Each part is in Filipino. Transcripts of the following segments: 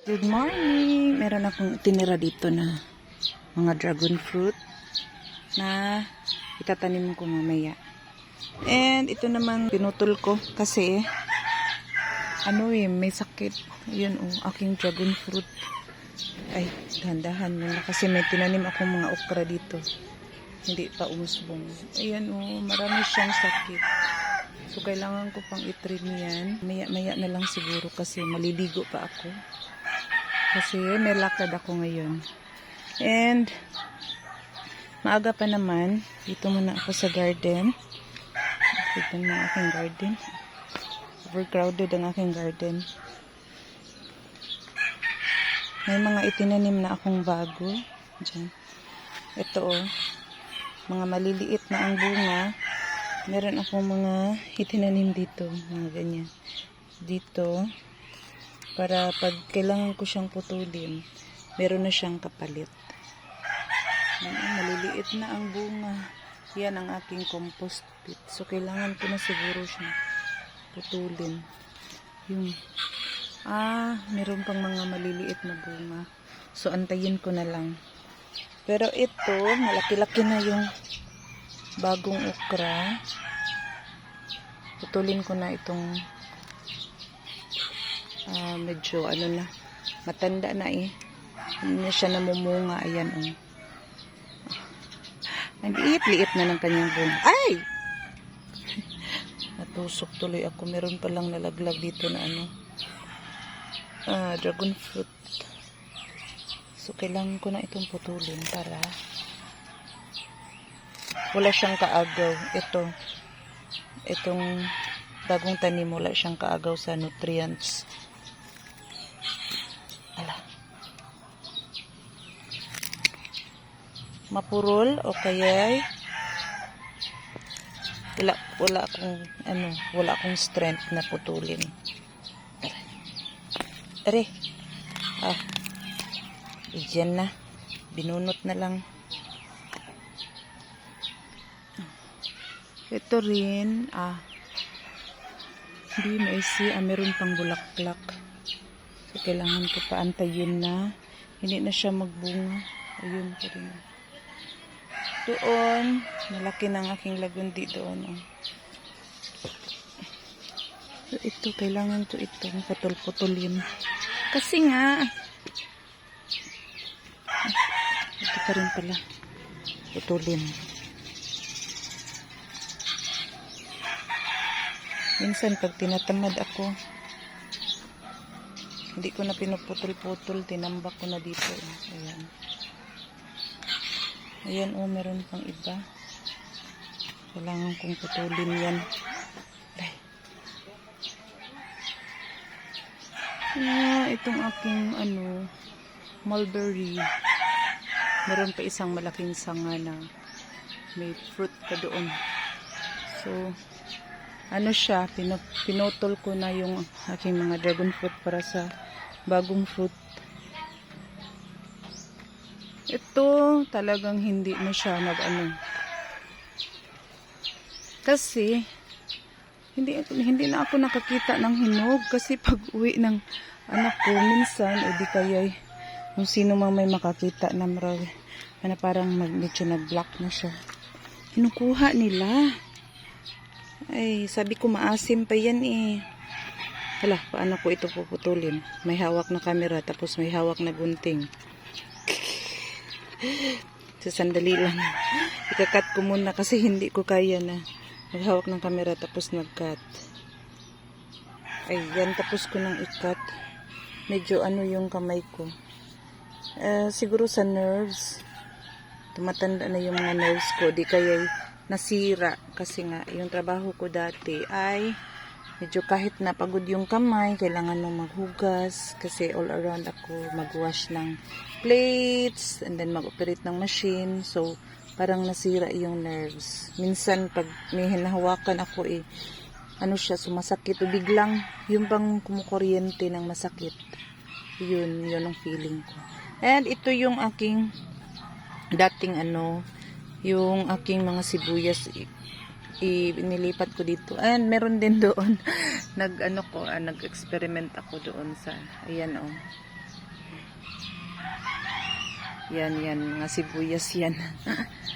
Good morning! Meron akong tinira dito na mga dragon fruit na itatanim ko mamaya. And ito naman pinutol ko kasi ano eh, may sakit. Yun oh, aking dragon fruit. Ay, dahan-dahan mo na kasi may tinanim akong mga okra dito. Hindi pa umusbong. Ayan oh, marami siyang sakit. So, kailangan ko pang itrim yan. Maya-maya na lang siguro kasi maliligo pa ako. Kasi may lakad ako ngayon. And, maaga pa naman. Dito muna ako sa garden. Mo ang aking garden. Overcrowded ang aking garden. May mga itinanim na akong bago. Diyan. Ito oh. Mga maliliit na ang bunga. Meron akong mga itinanim dito. Mga ganyan. Dito. Para pag kailangan ko siyang putulin, meron na siyang kapalit. Maliliit na ang bunga. Yan ang aking compost pit. So, kailangan ko na siguro siyang putulin. Yung, ah, meron pang mga maliliit na bunga. So, antayin ko na lang. Pero ito, malaki-laki na yung bagong okra. Putulin ko na itong ah, medyo ano na, matanda na eh. Hindi na siya namumunga. Ayan oh. Ang liit-liit na ng kanyang bunga. Ay! Natusok tuloy ako. Meron palang nalaglag dito na ano. Ah, dragon fruit. So, kailangan ko na itong putulin para wala siyang kaagaw. Ito, itong bagong tanim, wala siyang kaagaw sa nutrients. Mapurol o kaya wala, wala akong ano, wala akong strength na putulin. Are. Ah. Diyan na. Binunot na lang. Ito rin, ah, hindi maisi, ah, meron pang bulaklak. So, kailangan ko pa antayin na. Hindi na siya magbunga. Ayun pa rin. Doon, malaki ang aking lagundi doon. Oh. Ito, kailangan ko itong putol-putulin. Kasi nga, ito pa rin pala. Putulin. Minsan, pag tinatamad ako, hindi ko na pinuputol-putol, tinambak ko na dito. eh. Ayan. Ayan, oh, meron pang iba. Kailangan kong putulin yan. Ay. Ah, itong aking, ano, mulberry. Meron pa isang malaking sanga na may fruit pa doon. So, ano siya, pinu- pinutol ko na yung aking mga dragon fruit para sa bagong fruit. Ito talagang hindi na siya nag ano. Kasi hindi hindi na ako nakakita ng hinog kasi pag uwi ng anak ko minsan o di kaya kung sino mang may makakita na marag na parang mag, medyo nag-black na siya. Kinukuha nila. Ay, sabi ko maasim pa yan eh. Hala, paano ko ito puputulin? May hawak na camera tapos may hawak na gunting. So, sandali lang. Ikakat ko muna kasi hindi ko kaya na maghawak ng camera tapos nag-cut. Ay, yan tapos ko nang ikat. Medyo ano yung kamay ko. Eh, siguro sa nerves. Tumatanda na yung mga nerves ko. Di kaya nasira. Kasi nga, yung trabaho ko dati ay medyo kahit napagod yung kamay, kailangan mo maghugas kasi all around ako magwash ng plates and then mag-operate ng machine. So, parang nasira yung nerves. Minsan, pag may hinahawakan ako eh, ano siya, sumasakit o biglang yung bang kumukuryente ng masakit. Yun, yun ang feeling ko. And ito yung aking dating ano, yung aking mga sibuyas i- i- nilipat ko dito. And meron din doon nag ano ko, ah, nag-experiment ako doon sa ayan oh. Yan, yan. Mga sibuyas yan.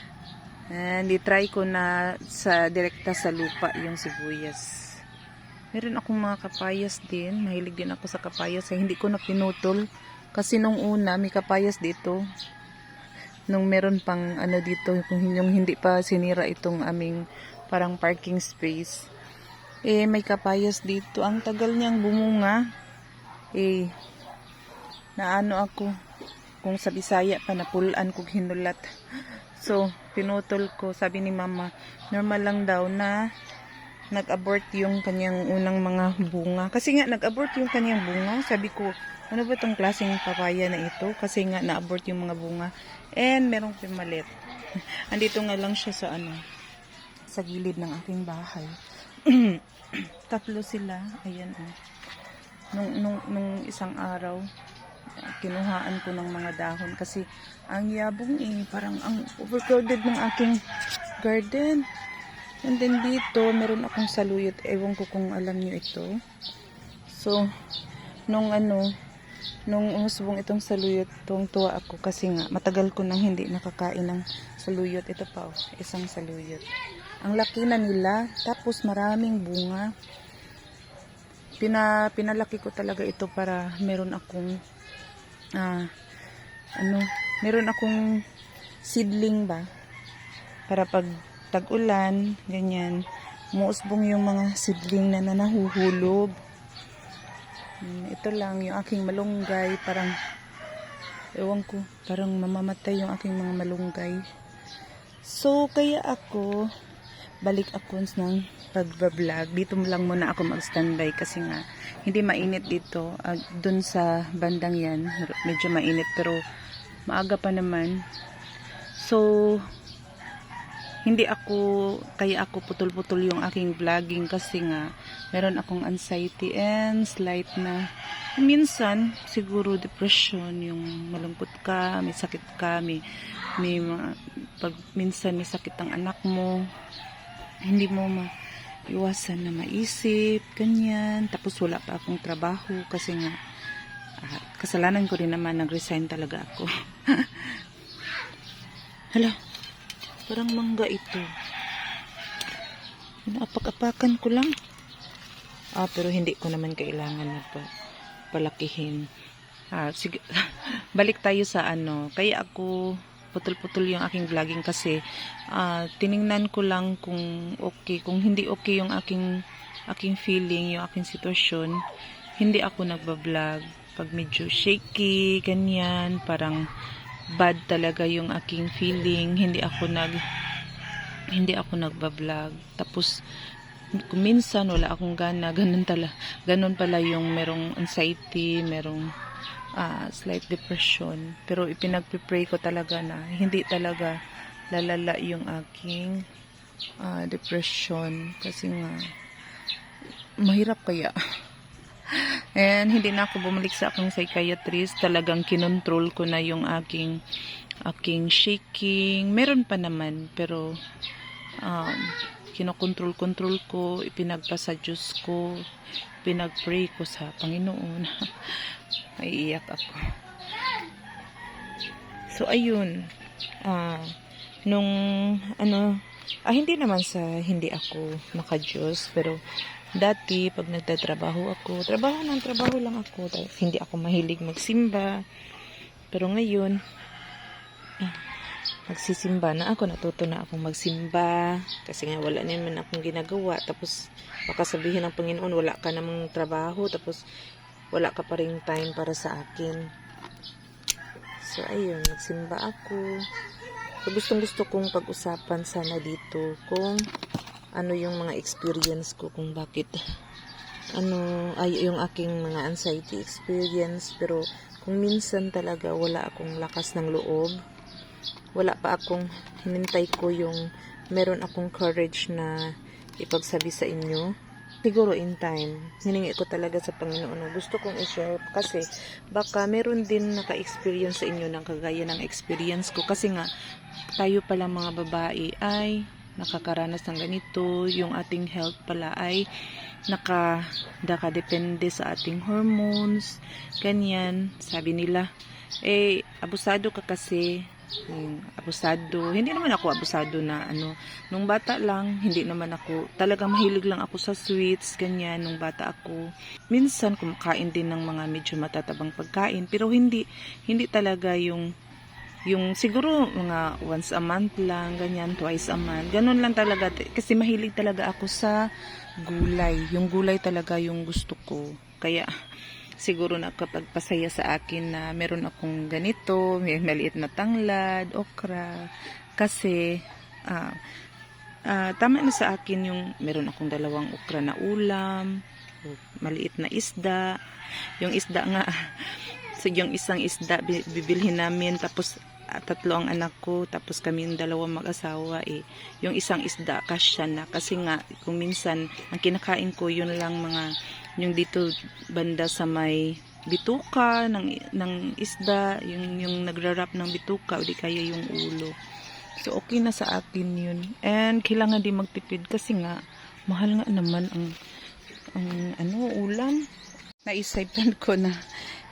And i-try ko na sa direkta sa lupa yung sibuyas. Meron akong mga kapayas din. Mahilig din ako sa kapayas. Ay, hindi ko na pinutol. Kasi nung una, may kapayas dito. Nung meron pang ano dito, kung yung hindi pa sinira itong aming parang parking space. Eh, may kapayas dito. Ang tagal niyang bumunga. Eh, naano ako. Kung sa Bisaya pa, napulaan kong hinulat. So, pinutol ko. Sabi ni mama, normal lang daw na nag-abort yung kanyang unang mga bunga. Kasi nga, nag-abort yung kanyang bunga. Sabi ko, ano ba tong klaseng papaya na ito? Kasi nga, na-abort yung mga bunga. And, merong pimalit. Andito nga lang siya sa ano, sa gilid ng aking bahay. Tatlo sila. Ayan, oh. Nung, nung, nung isang araw, kinuhaan ko ng mga dahon kasi ang yabong eh, parang ang overcrowded ng aking garden. And then dito, meron akong saluyot. Ewan ko kung alam niyo ito. So, nung ano, nung umusbong itong saluyot, tuwang tuwa ako kasi nga, matagal ko nang hindi nakakain ng saluyot. Ito pa, oh, isang saluyot. Ang laki na nila, tapos maraming bunga. Pina, pinalaki ko talaga ito para meron akong ah, ano, meron akong seedling ba para pag tag-ulan, ganyan, muusbong yung mga seedling na nanahuhulog. Hmm, ito lang, yung aking malunggay, parang, ewan ko, parang mamamatay yung aking mga malunggay. So, kaya ako, balik ako ng pag-vlog. Dito lang muna ako mag-standby kasi nga, hindi mainit dito. Uh, Doon sa bandang yan, medyo mainit pero maaga pa naman. So, hindi ako, kaya ako putol-putol yung aking vlogging kasi nga, meron akong anxiety and slight na, minsan, siguro depression, yung malungkot ka, may sakit ka, may, may pag minsan may sakit ang anak mo, hindi mo ma, iwasan na maisip, ganyan. Tapos wala pa akong trabaho kasi nga ah, kasalanan ko rin naman nag-resign talaga ako. Hala, parang mangga ito. Inaapak-apakan ko lang. Ah, pero hindi ko naman kailangan na pa palakihin. Ah, sige. Balik tayo sa ano. Kaya ako putol-putol yung aking vlogging kasi ah, tiningnan ko lang kung okay. Kung hindi okay yung aking aking feeling, yung aking sitwasyon, hindi ako nagba-vlog. Pag medyo shaky, ganyan, parang bad talaga yung aking feeling, hindi ako nag hindi ako nagba-vlog. Tapos kung minsan wala akong gana, ganun tala, ganun pala yung merong anxiety, merong ah, slight depression. Pero ipinagpipray ko talaga na hindi talaga lalala yung aking ah, depression kasi nga mahirap kaya. And hindi na ako bumalik sa akong psychiatrist. Talagang kinontrol ko na yung aking aking shaking. Meron pa naman pero um, kinokontrol-control ko, ipinagpa sa Diyos ko, pinagpray ko sa Panginoon. Maiiyak ako. So, ayun. Ah, nung, ano, ah, hindi naman sa hindi ako naka-Diyos, pero dati, pag nagtatrabaho ako, trabaho ng trabaho lang ako, hindi ako mahilig magsimba. Pero ngayon, ah, magsisimba na ako, natuto na akong magsimba, kasi nga wala naman akong ginagawa, tapos baka sabihin ng Panginoon, wala ka namang trabaho, tapos wala ka pa rin time para sa akin. So, ayun, nagsimba ako. So, gustong gusto kong pag-usapan sana dito kung ano yung mga experience ko, kung bakit ano, ay yung aking mga anxiety experience, pero kung minsan talaga wala akong lakas ng loob, wala pa akong hinintay ko yung meron akong courage na ipagsabi sa inyo. Siguro in time, hiningi ko talaga sa Panginoon na gusto kong i-share kasi baka meron din naka-experience sa inyo ng kagaya ng experience ko. Kasi nga tayo pala mga babae ay nakakaranas ng ganito, yung ating health pala ay naka nakadepende sa ating hormones. Ganyan sabi nila. Eh abusado ka kasi Hmm, abusado hindi naman ako abusado na ano nung bata lang hindi naman ako talagang mahilig lang ako sa sweets ganyan nung bata ako minsan kumakain din ng mga medyo matatabang pagkain pero hindi hindi talaga yung yung siguro mga once a month lang, ganyan, twice a month. Ganun lang talaga. Kasi mahilig talaga ako sa gulay. Yung gulay talaga yung gusto ko. Kaya siguro nakapagpasaya sa akin na meron akong ganito, may maliit na tanglad, okra. Kasi ah ah, tama na sa akin yung meron akong dalawang okra na ulam, maliit na isda. Yung isda nga, so yung isang isda bi- bibilhin namin tapos ah, tatlo ang anak ko tapos kami yung dalawang mag-asawa eh yung isang isda kasya na kasi nga kung minsan ang kinakain ko yun lang mga yung dito banda sa may bituka ng ng isda yung yung nagrarap ng bituka o di kaya yung ulo. So okay na sa akin yun. And kailangan din magtipid kasi nga mahal nga naman ang ang ano ulam. Naisipan ko na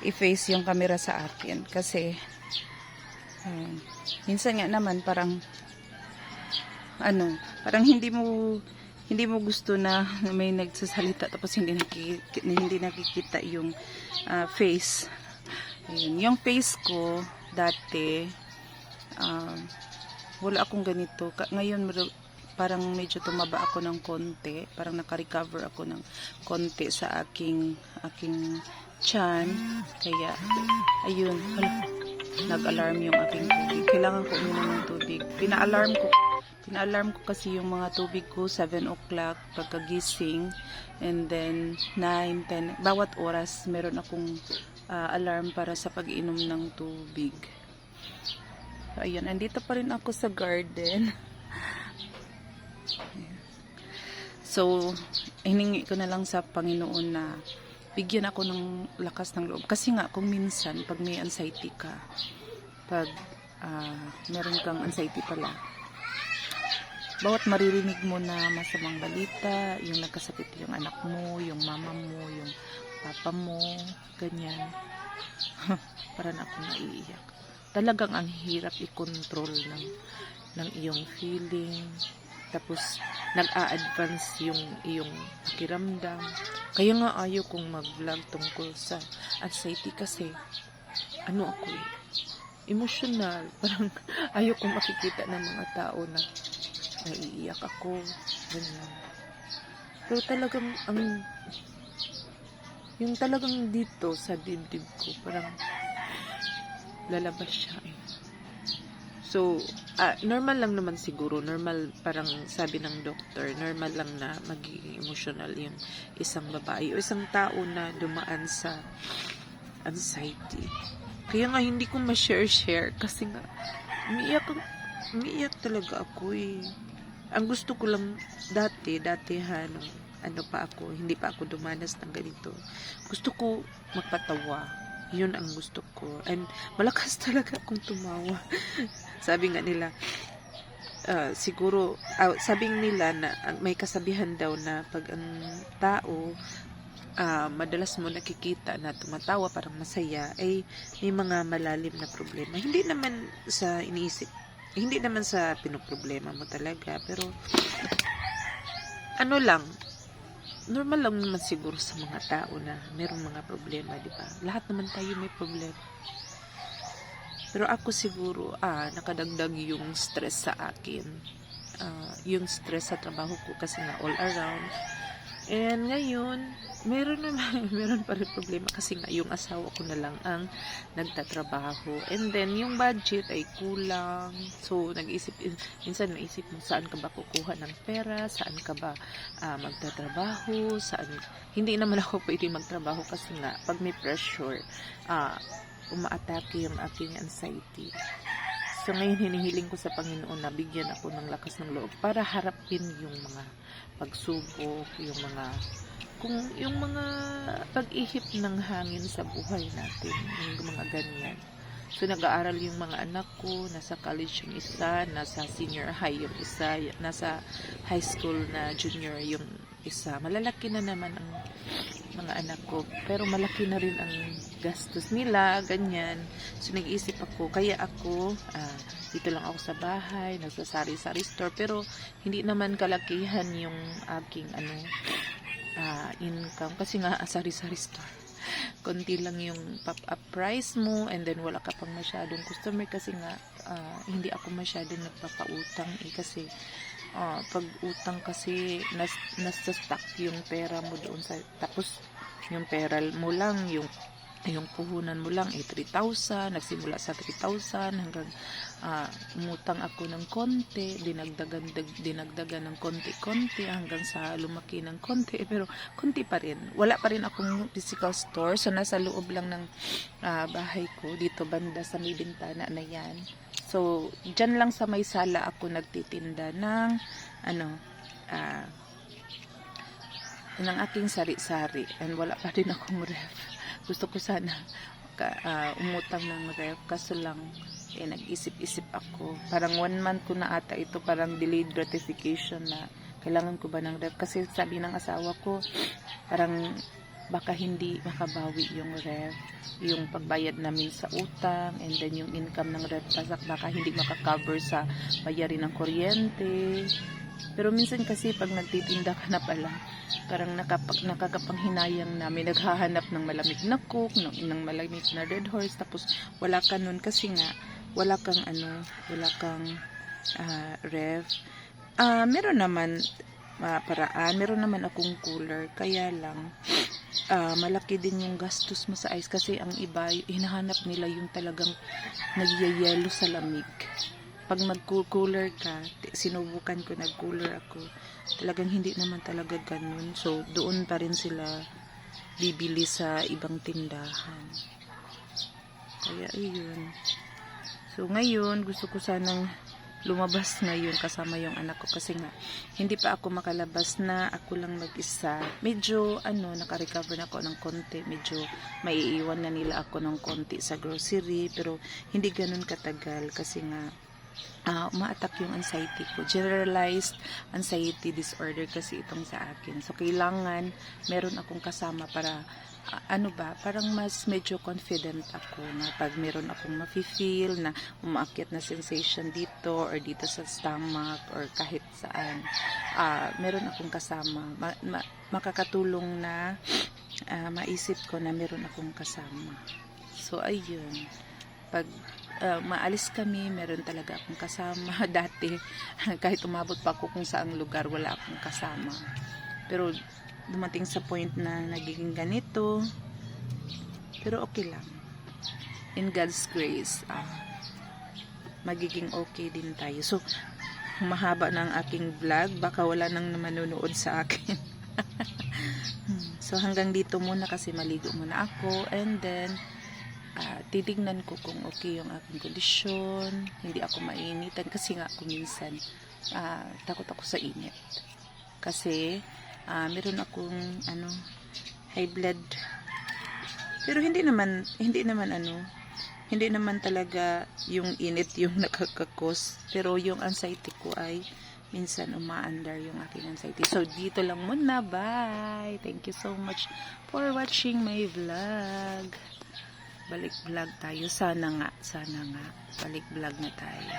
i-face yung camera sa akin kasi um, minsan nga naman parang ano parang hindi mo hindi mo gusto na may nagsasalita tapos hindi nakikita, hindi nakikita yung ah, face. Ayun. yung face ko dati um, wala akong ganito. Ngayon parang medyo tumaba ako ng konti. Parang naka-recover ako ng konti sa aking aking chan kaya ayun nag-alarm yung aking tubig. Kailangan ko uminom ng tubig. Pina-alarm ko pina-alarm ko kasi yung mga tubig ko 7 o'clock pagkagising and then 9, 10 bawat oras meron akong ah, alarm para sa pag-inom ng tubig so, ayun andito pa rin ako sa garden So, hiningi ko na lang sa Panginoon na bigyan ako ng lakas ng loob. Kasi nga, kung minsan, pag may anxiety ka, pag ah, meron kang anxiety pala, bawat maririnig mo na masamang balita, yung nagkasakit yung anak mo, yung mama mo, yung papa mo, ganyan. Parang ako naiiyak. Talagang ang hirap i-control ng, ng iyong feeling. Tapos, nag-a-advance yung iyong pakiramdam. Kaya nga ayaw kong mag-vlog tungkol sa anxiety kasi ano ako eh, emotional. Parang ayaw kong makikita ng mga tao na naiiyak ako. Ganyan. Pero talagang ang yung talagang dito sa dibdib ko parang lalabas siya eh. So, ah, normal lang naman siguro. Normal, parang sabi ng doktor, normal lang na magiging emotional yung isang babae o isang tao na dumaan sa anxiety. Kaya nga hindi ko ma-share-share kasi nga umiiyak, umiiyak talaga ako eh. Ang gusto ko lang dati, dati ha, nung ano pa ako, hindi pa ako dumanas ng ganito. Gusto ko magpatawa. Yun ang gusto ko. And malakas talaga akong tumawa. sabi nga nila, ah, siguro, ah, sabi nila na may kasabihan daw na pag ang tao ah, madalas mo nakikita na tumatawa parang masaya ay may mga malalim na problema. Hindi naman sa iniisip, hindi naman sa pinoproblema mo talaga, pero ano lang, normal lang naman siguro sa mga tao na merong mga problema, di ba? Lahat naman tayo may problema. Pero ako siguro, ah, nakadagdag yung stress sa akin. Ah, yung stress sa trabaho ko kasi nga all around. And ngayon, meron naman, meron pa rin problema kasi nga yung asawa ko na lang ang nagtatrabaho. And then, yung budget ay kulang. So, nag-isip, minsan naisip mo saan ka ba kukuha ng pera, saan ka ba ah, magtatrabaho, saan, hindi naman ako pwede magtrabaho kasi nga, pag may pressure, ah, umaatake yung aking anxiety. So ngayon hinihiling ko sa Panginoon na bigyan ako ng lakas ng loob para harapin yung mga pagsubok, yung mga kung yung mga pag-ihip ng hangin sa buhay natin, yung mga ganyan. So nag-aaral yung mga anak ko, nasa college yung isa, nasa senior high yung isa, nasa high school na junior yung isa. Malalaki na naman ang mga anak ko. Pero malaki na rin ang gastos nila, ganyan. So nag-isip ako, kaya ako, ah, dito lang ako sa bahay, nagsasari-sari store. Pero hindi naman kalakihan yung aking ano, ah, income. Kasi nga, sari-sari store konti lang yung pop-up price mo and then wala ka pang masyadong customer kasi nga ah, hindi ako masyadong nagpapautang eh kasi ah, pag utang kasi nas, nasa stock yung pera mo doon sa tapos yung pera mo lang yung yung puhunan mo lang eh 3,000 nagsimula sa 3,000 hanggang ah, umutang ako ng konti dinagdagan dag- dinagdagan ng konti-konti hanggang sa lumaki ng konti. Pero konti pa rin. Wala pa rin akong physical store. So nasa loob lang ng ah, bahay ko dito banda sa may bintana na yan. So dyan lang sa may sala ako nagtitinda ng ano ah ng aking sari-sari. And wala pa rin akong ref gusto ko sana ah, umutang ng ref kaso lang eh, nag-isip-isip ako. Parang one month ko na ata ito parang delayed gratification na kailangan ko ba ng ref? Kasi sabi ng asawa ko parang baka hindi makabawi yung ref. Yung pagbayad namin sa utang and then yung income ng ref baka, baka hindi makakover sa bayarin ng kuryente. Pero minsan kasi pag nagtitinda ka na pala parang nakapag, nakakapanghinayang namin naghahanap ng malamig na cook ng, ng malamig na red horse. Tapos wala ka nun kasi nga wala kang ano wala kang ah, ref ah meron naman ah, paraan. Meron naman akong cooler. Kaya lang ah, malaki din yung gastos mo sa ice kasi ang iba hinahanap nila yung talagang nagyayelo sa lamig pag mag-cooler ka, sinubukan ko nag-cooler ako, talagang hindi naman talaga ganun. So, doon pa rin sila bibili sa ibang tindahan. Kaya, ayun. So, ngayon, gusto ko sanang lumabas ngayon kasama yung anak ko kasi nga hindi pa ako makalabas na ako lang mag-isa medyo ano naka-recover na ako ng konti medyo maiiwan na nila ako ng konti sa grocery pero hindi ganun katagal kasi nga ah umaatak yung anxiety ko. Generalized anxiety disorder kasi itong sa akin. So, kailangan meron akong kasama para, ah, ano ba, parang mas medyo confident ako na pag meron akong mafe-feel na umaakyat na sensation dito or dito sa stomach or kahit saan, ah, meron akong kasama. Ma- ma- makakatulong na ah, maisip ko na meron akong kasama. So, ayun. Pag uh, maalis kami, meron talaga akong kasama. Dati, kahit umabot pa ako kung saang lugar, wala akong kasama. Pero dumating sa point na nagiging ganito. Pero okay lang. In God's grace, ah, magiging okay din tayo. So, mahaba na ang aking vlog. Baka wala nang manonood sa akin. Hmm, so, hanggang dito muna kasi maligo muna ako. And then, ah, titignan ko kung okay yung aking kondisyon, hindi ako mainitan kasi nga kung minsan ah, takot ako sa init. Kasi ah, meron akong ano high blood. Pero hindi naman hindi naman ano hindi naman talaga yung init yung nakakakos pero yung anxiety ko ay minsan umaandar yung aking anxiety. So, dito lang muna. Bye! Thank you so much for watching my vlog balik vlog tayo. Sana nga, sana nga. Balik vlog na tayo.